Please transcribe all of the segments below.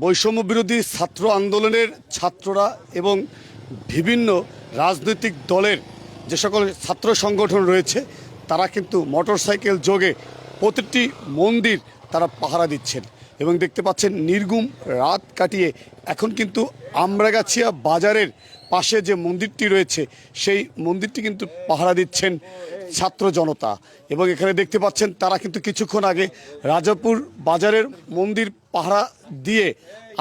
বৈষম্য বিরোধী ছাত্র আন্দোলনের ছাত্ররা এবং বিভিন্ন রাজনৈতিক দলের যে সকল ছাত্র সংগঠন রয়েছে, তারা কিন্তু মোটরসাইকেল যোগে প্রতিটি মন্দির তারা পাহারা দিচ্ছেন। এবং দেখতে পাচ্ছেন, নির্গুম রাত কাটিয়ে এখন কিন্তু আমরাগাছিয়া বাজারের পাশে যে মন্দিরটি রয়েছে, সেই মন্দিরটি কিন্তু পাহারা দিচ্ছেন ছাত্র জনতা। এবং এখানে দেখতে পাচ্ছেন, তারা কিন্তু কিছুক্ষণ আগে রাজাপুর বাজারের মন্দির পাহারা দিয়ে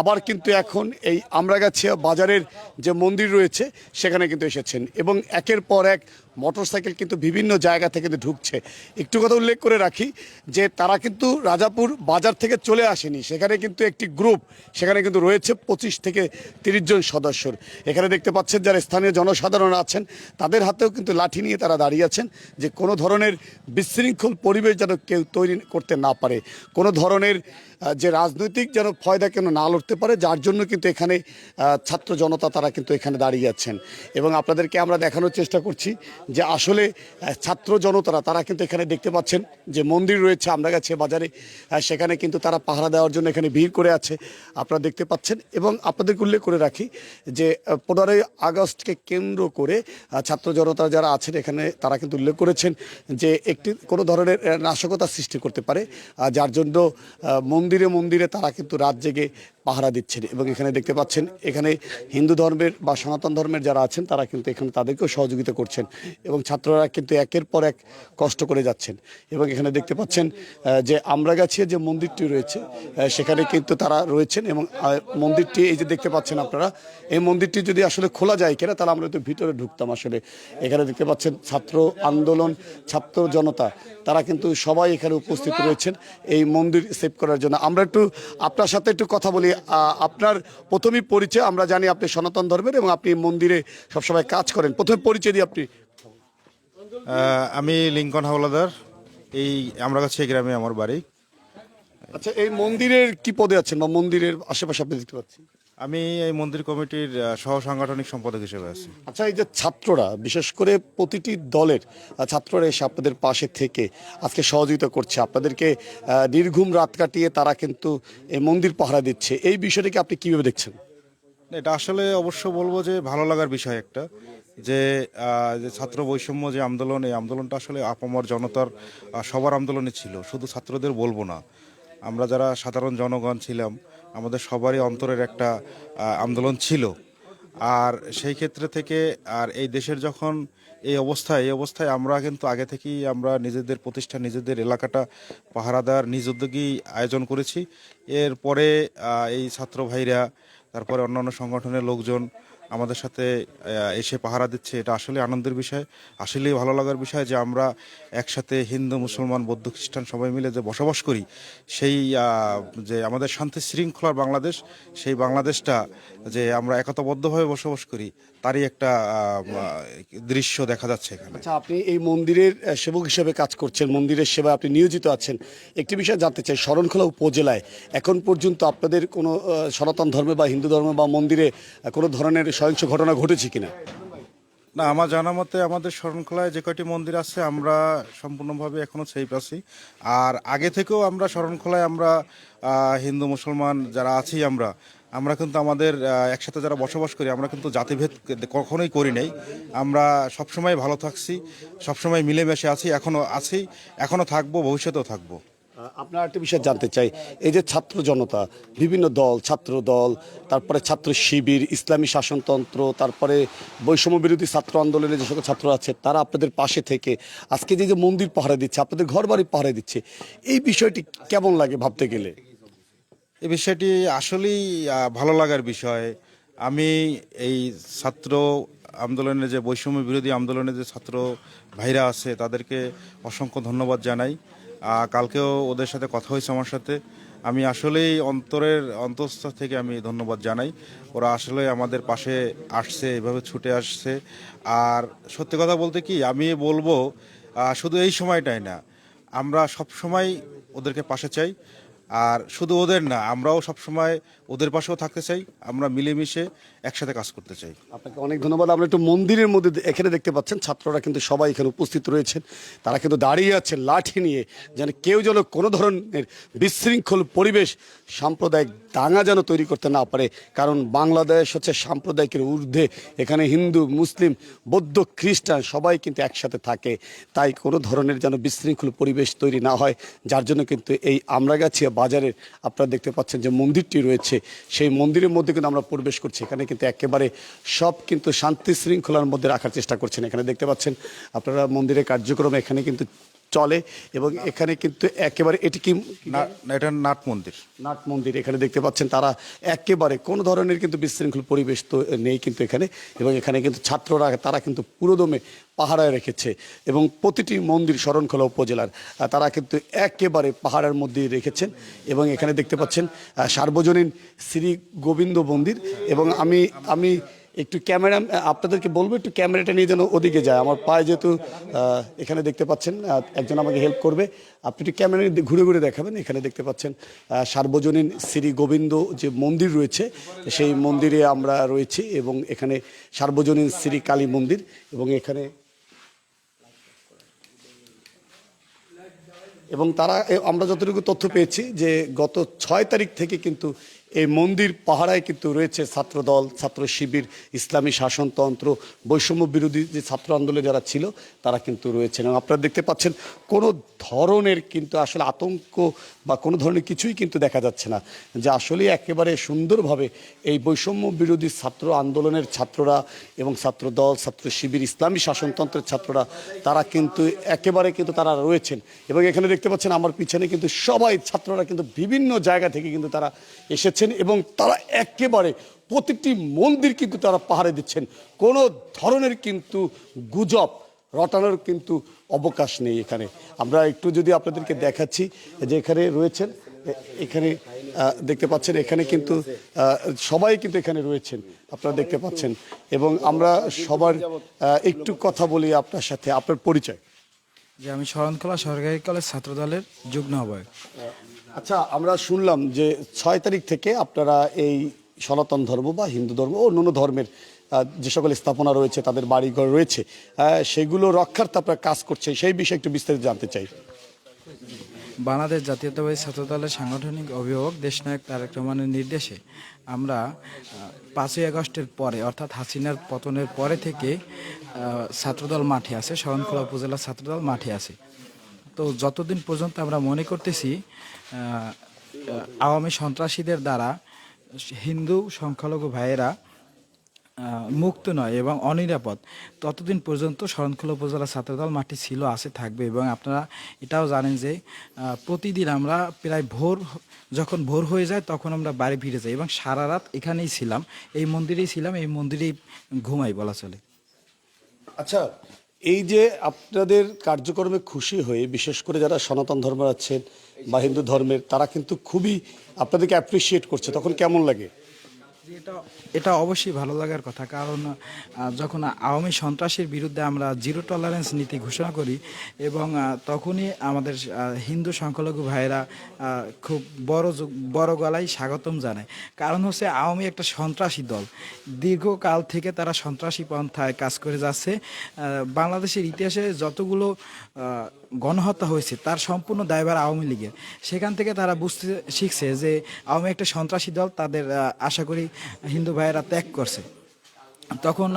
আবার কিন্তু এখন এই আমরাগাছিয়া বাজারের যে মন্দির রয়েছে, সেখানে কিন্তু এসেছেন। এবং একের পর এক মোটরসাইকেল কিন্তু বিভিন্ন জায়গা থেকে কিন্তু ঢুকছে। একটু কথা উল্লেখ করে রাখি যে তারা কিন্তু রাজাপুর বাজার থেকে চলে আসেনি। সেখানে কিন্তু একটি গ্রুপ, সেখানে কিন্তু রয়েছে পঁচিশ থেকে তিরিশ জন সদস্যর। এখানে দেখতে পাচ্ছেন যারা স্থানীয় জনসাধারণ আছেন, তাদের হাতেও কিন্তু লাঠি নিয়ে তারা দাঁড়িয়ে আছেন যে কোনো ধরনের বিশৃঙ্খল পরিবেশ যেন কেউ তৈরি করতে না পারে। কোনো ধরনের যে রাজনৈতিক যেন ফয়দা কেন না লড়তে পারে, যার জন্য কিন্তু এখানে ছাত্র জনতা তারা কিন্তু এখানে দাঁড়িয়ে আছেন। এবং আপনাদেরকে আমরা দেখানোর চেষ্টা করছি যে আসলে ছাত্র জনতারা, তারা কিন্তু এখানে দেখতে পাচ্ছেন যে মন্দির রয়েছে আমরা গেছে বাজারে সেখানে কিন্তু তারা পাহারা দেওয়ার জন্য এখানে ভিড় করে আছে। আপনারা দেখতে পাচ্ছেন এবং আপনাদেরকে উল্লেখ করে রাখি যে পনেরোই আগস্টকে কেন্দ্র করে ছাত্র জনতা যারা আছেন এখানে, তারা কিন্তু উল্লেখ করেছেন যে, একটি কোনো ধরনের নাশকতা সৃষ্টি করতে পারে। যার জন্য মন্দিরে মন্দিরে তারা কিন্তু রাত জেগে পাহারা দিচ্ছেন এবং এখানে দেখতে পাচ্ছেন, এখানে হিন্দু ধর্মের বা সনাতন ধর্মের যারা আছেন, তারা কিন্তু এখানে তাদেরকেও সহযোগিতা করছেন এবং ছাত্ররা কিন্তু একের পর এক কষ্ট করে যাচ্ছেন। এবং এখানে দেখতে পাচ্ছেন যে আমরা আমরাগাছিয়া যে মন্দিরটি রয়েছে সেখানে কিন্তু তারা রয়েছেন এবং মন্দিরটি, এই যে দেখতে পাচ্ছেন আপনারা, এই মন্দিরটি যদি আসলে খোলা যায় কিনা, তাহলে আমরা তো ভিতরে ঢুকতাম আসলে। এখানে দেখতে পাচ্ছেন, ছাত্র আন্দোলন, ছাত্র জনতা, তারা কিন্তু সবাই এখানে উপস্থিত রয়েছেন, এই মন্দির সেভ করার জন্য। আমরা একটু আপনার সাথে একটু কথা বলি আপনার প্রথমেই পরিচয় আমরা জানি আপনি সনাতন ধর্মের এবং আপনি মন্দিরে সবসময় কাজ করেন। প্রথমে পরিচয় দিয়ে আপনি। আমি লিঙ্কন হাওলাদার। এই আমরা কাছে গ্রামে আমার বাড়ি। আচ্ছা এই মন্দিরের কি পদে আছেন বা মন্দিরের আশেপাশে আপনি দেখতে পাচ্ছি আমি এই মন্দির কমিটির সহ সাংগঠনিক সম্পাদক হিসেবে আছি। আচ্ছা এই যে ছাত্ররা বিশেষ করে প্রতিটি দলের ছাত্ররা এসে আপনাদের পাশে থেকে আজকে সহযোগিতা করছে। আপনাদেরকে নির্ঘুম রাত কাটিয়ে তারা কিন্তু এই মন্দির পাহারা দিচ্ছে। এই বিষয়টাকে আপনি কীভাবে দেখছেন? এটা আসলে অবশ্য বলব যে ভালো লাগার বিষয় একটা যে যে ছাত্র বৈষম্য যে আন্দোলন এই আন্দোলনটা আসলে আপামর জনতার সবার আন্দোলনে ছিল। শুধু ছাত্রদের বলব না আমরা যারা সাধারণ জনগণ ছিলাম আমাদের সবারই অন্তরের একটা আন্দোলন ছিল। আর সেই ক্ষেত্রে থেকে, আর এই দেশের যখন এই অবস্থায় এই অবস্থায় আমরা কিন্তু আগে থেকেই আমরা নিজেদের প্রতিষ্ঠা, নিজেদের এলাকাটা পাহারা দেওয়ার নিজ উদ্যোগেই আয়োজন করেছি। এরপরে এই ছাত্র ভাইরা, তারপরে অন্যান্য সংগঠনের লোকজন আমাদের সাথে এসে পাহারা দিচ্ছে, এটা আসলে আনন্দের বিষয়। আসলেই ভালো লাগার বিষয় যে আমরা একসাথে হিন্দু, মুসলমান, বৌদ্ধ, খ্রিস্টান সবাই মিলে যে বসবাস করি, সেই যে আমাদের শান্তি শৃঙ্খলার বাংলাদেশ, সেই বাংলাদেশটা যে আমরা একতাবদ্ধভাবে বসবাস করি, তারই একটা দৃশ্য দেখা যাচ্ছে এখানে। আচ্ছা আপনি এই মন্দিরের সেবক হিসেবে কাজ করছেন, মন্দিরের সেবা আপনি নিয়োজিত আছেন। একটি বিষয় জানতে চাই, শরণখোলা উপজেলায় এখন পর্যন্ত আপনাদের কোনো সনাতন ধর্মে বা হিন্দু ধর্মে বা মন্দিরে কোনো ধরনের সহিংস ঘটনা ঘটেছে কিনা? না, আমার জানা মতে আমাদের শরণখোলায় যে কয়টি মন্দির আছে, আমরা সম্পূর্ণভাবে এখনও সেফ আছি। আর আগে থেকেও আমরা শরণখোলায় আমরা হিন্দু, মুসলমান যারা আছি আমরা আমরা কিন্তু আমাদের একসাথে যারা বসবাস করি, আমরা কিন্তু জাতিভেদ কখনোই করি নাই। আমরা সবসময় ভালো থাকছি, সবসময় মিলেমিশে আছি এখনও আছি এখনও থাকব, ভবিষ্যতেও থাকব। আপনার একটা বিষয় জানতে চাই। এই যে ছাত্র জনতা, বিভিন্ন দল, ছাত্র দল, তারপরে ছাত্র শিবির, ইসলামী শাসনতন্ত্র, তারপরে বৈষম্য বিরোধী ছাত্র আন্দোলনের যে সকল ছাত্র আছে, তারা আপনাদের পাশে থেকে আজকে যে যে মন্দির পাহারা দিচ্ছে, আপনাদের ঘর বাড়ি পাহারা দিচ্ছে, এই বিষয়টি কেমন লাগে ভাবতে গেলে? এই বিষয়টি আসলেই ভালো লাগার বিষয়। আমি এই ছাত্র আন্দোলনের যে বৈষম্য বিরোধী আন্দোলনের যে ছাত্র ভাইরা আছে, তাদেরকে অসংখ্য ধন্যবাদ জানাই। কালকেও ওদের সাথে কথা হয়েছে আমার সাথে। আমি আসলেই অন্তরের অন্তঃস্থ থেকে আমি ধন্যবাদ জানাই। ওরা আসলে আমাদের পাশে আসছে, এভাবে ছুটে আসছে। আর সত্যি কথা বলতে কি, আমি বলব শুধু এই সময়টাই না, আমরা সব সময় ওদেরকে পাশে চাই। আর শুধু ওদের না, আমরাও সবসময় ওদের পাশেও থাকতে চাই, আমরা মিলেমিশে একসাথে কাজ করতে চাই। আপনাকে অনেক ধন্যবাদ। আমরা একটু মন্দিরের মধ্যে এখানে দেখতে পাচ্ছেন, ছাত্ররা কিন্তু সবাই এখানে উপস্থিত রয়েছেন। তারা কিন্তু দাঁড়িয়ে আছে লাঠি নিয়ে, যেন কেউ যেন কোনো ধরনের বিশৃঙ্খল পরিবেশ, সাম্প্রদায়িক দাঙ্গা যেন তৈরি করতে না পারে। কারণ বাংলাদেশ হচ্ছে সাম্প্রদায়িকের ঊর্ধ্বে। এখানে হিন্দু, মুসলিম, বৌদ্ধ, খ্রিস্টান সবাই কিন্তু একসাথে থাকে। তাই কোনো ধরনের যেন বিশৃঙ্খল পরিবেশ তৈরি না হয়, যার জন্য কিন্তু এই আমরাগাছিয়া বাজারের আপনারা দেখতে পাচ্ছেন যে মন্দিরটি রয়েছে। সেই মন্দিরের মধ্যে কিন্তু আমরা প্রবেশ করছি। এখানে কিন্তু একেবারে সব কিন্তু শান্তি শৃঙ্খলার মধ্যে রাখার চেষ্টা করছেন। এখানে দেখতে পাচ্ছেন আপনারা মন্দিরের কার্যক্রম, এখানে কিন্তু চলে এবং এখানে কিন্তু একেবারে এটি কি এটা নাট মন্দির। নাট মন্দির এখানে দেখতে পাচ্ছেন তারা একেবারে কোনো ধরনের কিন্তু বিশৃঙ্খল পরিবেশ তো নেই কিন্তু এখানে এবং এখানে কিন্তু ছাত্ররা তারা কিন্তু পুরোদমে পাহারায় রেখেছে এবং প্রতিটি মন্দির শরণখোলা উপজেলার তারা কিন্তু একেবারে পাহাড়ের মধ্যেই রেখেছেন এবং এখানে দেখতে পাচ্ছেন সার্বজনীন শ্রী গোবিন্দ মন্দির এবং আমি আমি একটু ক্যামেরা আপনাদেরকে বলব, একটু ক্যামেরাটা নিয়ে যেন ওদিকে যায়। আমার পায়ে যেহেতু এখানে দেখতে পাচ্ছেন একজন আমাকে হেল্প করবে। আপনি একটু ক্যামেরা ঘুরে ঘুরে দেখাবেন, এখানে দেখতে পাচ্ছেন সার্বজনীন শ্রী গোবিন্দ যে মন্দির রয়েছে, সেই মন্দিরে আমরা রয়েছি এবং এখানে সার্বজনীন শ্রী কালী মন্দির এবং এখানে এবং তারা আমরা যতটুকু তথ্য পেয়েছি যে গত ছয় তারিখ থেকে কিন্তু এই মন্দির পাহারায় কিন্তু রয়েছে ছাত্রদল, ছাত্র শিবির, ইসলামী শাসনতন্ত্র, বৈষম্য বিরোধী যে ছাত্র আন্দোলনে যারা ছিল, তারা কিন্তু রয়েছেন। এবং আপনারা দেখতে পাচ্ছেন কোনো ধরনের কিন্তু আসলে আতঙ্ক বা কোনো ধরনের কিছুই কিন্তু দেখা যাচ্ছে না যে আসলে একেবারে সুন্দরভাবে এই বৈষম্য বিরোধী ছাত্র আন্দোলনের ছাত্ররা এবং ছাত্র দল ছাত্র শিবির, ইসলামী শাসনতন্ত্রের ছাত্ররা, তারা কিন্তু একেবারে কিন্তু তারা রয়েছেন। এবং এখানে দেখতে পাচ্ছেন আমার পিছনে কিন্তু সবাই ছাত্ররা কিন্তু বিভিন্ন জায়গা থেকে কিন্তু তারা এসেছেন এবং তারা একেবারে প্রতিটি মন্দির কিন্তু তারা পাহাড়ে দিচ্ছেন। কোনো ধরনের কিন্তু গুজব, রটানোর কিন্তু অবকাশ নেই এখানে। আমরা একটু যদি আপনাদেরকে দেখাচ্ছি যে এখানে রয়েছেন, এখানে দেখতে পাচ্ছেন এখানে কিন্তু সবাই কিন্তু এখানে রয়েছেন, আপনারা দেখতে পাচ্ছেন। এবং আমরা সবার একটু কথা বলি আপনার সাথে, আপনার পরিচয়। যে আমি শরণখোলা সরকারি কলেজ ছাত্রদলের যুগ্ম আহ্বায়ক। আচ্ছা আমরা শুনলাম যে ছয় তারিখ থেকে আপনারা এই সনাতন ধর্ম বা হিন্দু ধর্ম ও অন্যান্য ধর্মের যে সকল স্থাপনা রয়েছে, তাদের বাড়িঘর রয়েছে সেগুলো রক্ষার্থে আপনারা কাজ করছে সেই বিষয়ে একটু বিস্তারিত জানতে চাই। বাংলাদেশ জাতীয়তাবাদী ছাত্রদলের সাংগঠনিক অভিভাবক, দেশনায়ক তারেক রহমানের নির্দেশে আমরা পাঁচই আগস্টের পরে, অর্থাৎ হাসিনার পতনের পরে থেকে ছাত্রদল মাঠে আছে, শরণখোলা উপজেলা ছাত্রদল মাঠে আছে। তো যতদিন পর্যন্ত আমরা মনে করতেছি আওয়ামী সন্ত্রাসীদের দ্বারা হিন্দু সংখ্যালঘু ভাইয়েরা মুক্ত নয় এবং অনিরাপদ। ততদিন পর্যন্ত শরণখোলা উপজেলা ছাত্রদল মাটি ছিল, আছে, থাকবে এবং আপনারা এটাও জানেন যে প্রতিদিন আমরা প্রায় ভোর, যখন ভোর হয়ে যায় তখন আমরা বাড়ি ফিরে যাই এবং সারা রাত এখানেই ছিলাম। এই মন্দিরেই ছিলাম, এই মন্দিরেই ঘুমাই বলা চলে। আচ্ছা এই যে আপনাদের কার্যক্রমে খুশি হয়ে বিশেষ করে যারা সনাতন ধর্ম আছেন বা হিন্দু ধর্মের, তারা কিন্তু খুবই আপনাদেরকে অ্যাপ্রিসিয়েট করছে। তখন কেমন লাগে? এটা এটা অবশ্যই ভালো লাগার কথা। কারণ যখন আওয়ামী সন্ত্রাসের বিরুদ্ধে আমরা জিরো টলারেন্স নীতি ঘোষণা করি এবং তখনই আমাদের হিন্দু সংখ্যালঘু ভাইয়েরা খুব বড় বড় গলায় স্বাগতম জানায়। কারণ হচ্ছে আওয়ামী একটা সন্ত্রাসী দল। দীর্ঘকাল থেকে তারা সন্ত্রাসী পন্থায় কাজ করে যাচ্ছে। বাংলাদেশের ইতিহাসে যতগুলো গণহত্যা হয়েছে, তার সম্পূর্ণ দায়ভার আওয়ামী লীগের। সেখান থেকে তারা বুঝতে শিখছে যে আওয়ামী একটা সন্ত্রাসী দল, তাদের আশা করি হিন্দু ভাইয়েরা ত্যাগ করছে। তখন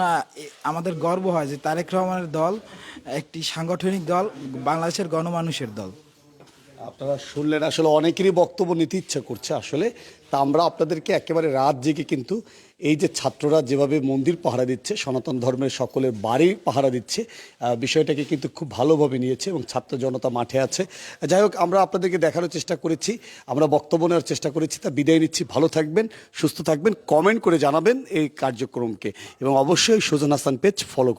আমাদের গর্ব হয় যে তারেক রহমানের দল একটি সাংগঠনিক দল, বাংলাদেশের গণমানুষের দল। আপনারা শুনলেন, আসলে অনেকেরই বক্তব্য নিতে ইচ্ছা করছে আসলে। তা আমরা আপনাদেরকে একেবারে রাত জেগে কিন্তু এই যে ছাত্ররা যেভাবে মন্দির পাহারা দিচ্ছে, সনাতন ধর্মের সকলের বাড়ি পাহারা দিচ্ছে বিষয়টাকে কিন্তু খুব ভালোভাবে নিয়েছে এবং ছাত্র জনতা মাঠে আছে। যাই হোক, আমরা আপনাদেরকে দেখানোর চেষ্টা করেছি, আমরা বক্তব্য নেওয়ার চেষ্টা করেছি, তা বিদায় নিচ্ছি। ভালো থাকবেন, সুস্থ থাকবেন, কমেন্ট করে জানাবেন এই কার্যক্রমকে। এবং অবশ্যই সুজন হাসান পেজ ফলো